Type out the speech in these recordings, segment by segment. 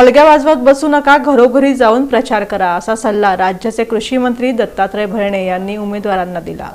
हलक्या वाजवत बसू नका घरोघरी जाऊन प्रचार करा असा सल्ला राज्याचे कृषी मंत्री दत्तात्रय भरणे यांनी उमेदवारांना दिला.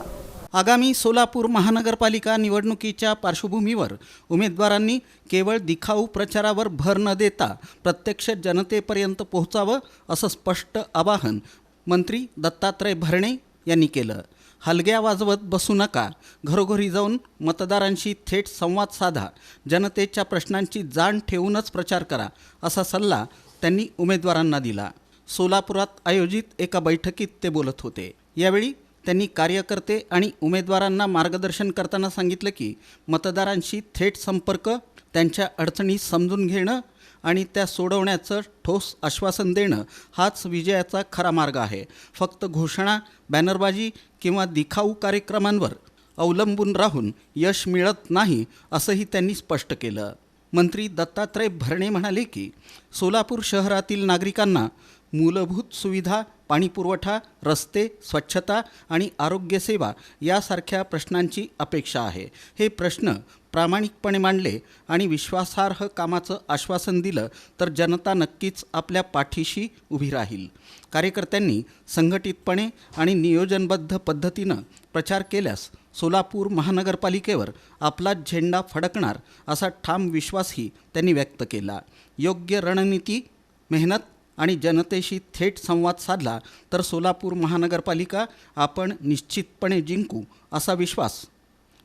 आगामी सोलापूर महानगरपालिका निवडणुकीच्या पार्श्वभूमीवर उमेदवारांनी केवळ दिखाऊ प्रचारावर भर न देता प्रत्यक्ष जनतेपर्यंत पोहोचावं असं स्पष्ट आवाहन मंत्री दत्तात्रय भरणे यांनी केलं. हलग्या वाजवत बसू नका. घरोघरी जाऊन मतदारांशी थेट संवाद साधा. जनतेच्या प्रश्नांची जाण ठेवूनच प्रचार करा असा सल्ला त्यांनी उमेदवारांना दिला. सोलापुरात आयोजित एका बैठकीत ते बोलत होते. यावेळी त्यांनी कार्यकर्ते आणि उमेदवारांना मार्गदर्शन करताना सांगितलं की मतदारांशी थेट संपर्क त्यांच्या अडचणी समजून घेणं आणि त्या सोडवण्याचं ठोस आश्वासन देणं हाच विजयाचा खरा मार्ग आहे. फक्त घोषणा बॅनरबाजी किंवा दिखाऊ कार्यक्रमांवर अवलंबून राहून यश मिळत नाही असंही त्यांनी स्पष्ट केलं. मंत्री दत्तात्रय भरणे म्हणाले की सोलापूर शहरातील नागरिकांना मूलभूत सुविधा पाणीपुरवठा रस्ते स्वच्छता आणि आरोग्यसेवा यासारख्या प्रश्नांची अपेक्षा आहे. हे प्रश्न प्रामाणिकपणे मांडले आणि विश्वासार्ह कामाचं आश्वासन दिलं तर जनता नक्कीच आपल्या पाठीशी उभी राहील. कार्यकर्त्यांनी संघटितपणे आणि नियोजनबद्ध पद्धतीनं प्रचार केल्यास सोलापूर महानगरपालिकेवर आपला झेंडा फडकणार असा ठाम विश्वासही त्यांनी व्यक्त केला. योग्य रणनीती मेहनत आणि जनतेशी थेट संवाद साधला तर सोलापूर महानगरपालिका आपण निश्चितपणे जिंकू असा विश्वास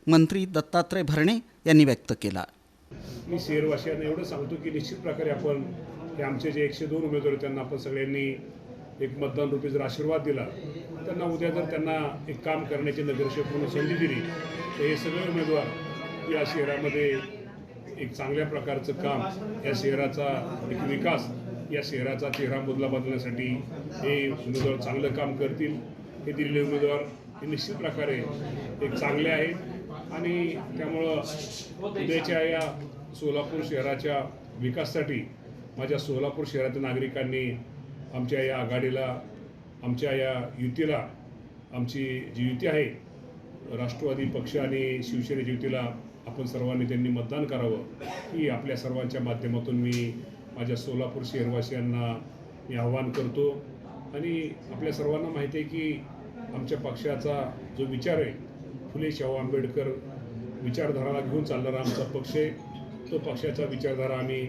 मंत्री दत्तात्रय भरणे यांनी व्यक्त केला. मी शहरवासियांना एवढं सांगतो की निश्चित प्रकारे आपण हे आमचे जे एकशे दोन उमेदवार त्यांना आपण सगळ्यांनी एक मतदान रुपी जर आशीर्वाद दिला त्यांना उद्या जर त्यांना एक काम करण्याची नगरसेवक म्हणून संधी दिली तर हे सगळे उमेदवार या शहरामध्ये एक चांगल्या प्रकारचं काम या शहराचा एक विकास या शहराचा चेहरा बदला बदलण्यासाठी हे उमेदवार चांगलं काम करतील. हे दिलेले उमेदवार हे निश्चित प्रकारे एक चांगले आहेत. आणि त्यामुळं उद्याच्या या सोलापूर शहराच्या विकासासाठी माझ्या सोलापूर शहरातील नागरिकांनी आमच्या या आघाडीला आमच्या या युतीला आमची जी युती आहे राष्ट्रवादी पक्ष आणि शिवसेनेच्या युतीला आपण सर्वांनी त्यांनी मतदान करावं ही आपल्या सर्वांच्या माध्यमातून मी माझ्या सोलापूर शहरवासियांना मी आव्हान करतो. आणि आपल्या सर्वांना माहिती आहे की आमच्या पक्षाचा जो विचार आहे फुले शाहू आंबेडकर विचारधाराला घेऊन चालणारा आमचा पक्ष आहे तो पक्षाचा विचारधारा आम्ही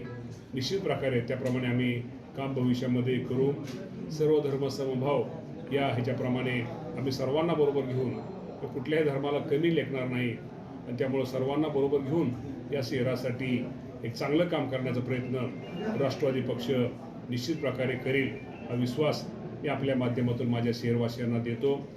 निश्चित प्रकारे त्याप्रमाणे आम्ही काम भविष्यामध्ये करू. सर्व धर्म समभाव या ह्याच्याप्रमाणे आम्ही सर्वांना बरोबर घेऊन कुठल्याही धर्माला कमी लेखणार नाही. आणि त्यामुळं सर्वांना बरोबर घेऊन या शहरासाठी एक चांगलं काम करण्याचा प्रयत्न राष्ट्रवादी पक्ष निश्चित प्रकारे करेल हा विश्वास मी आपल्या माध्यमातून माझ्या शहरवासियांना देतो.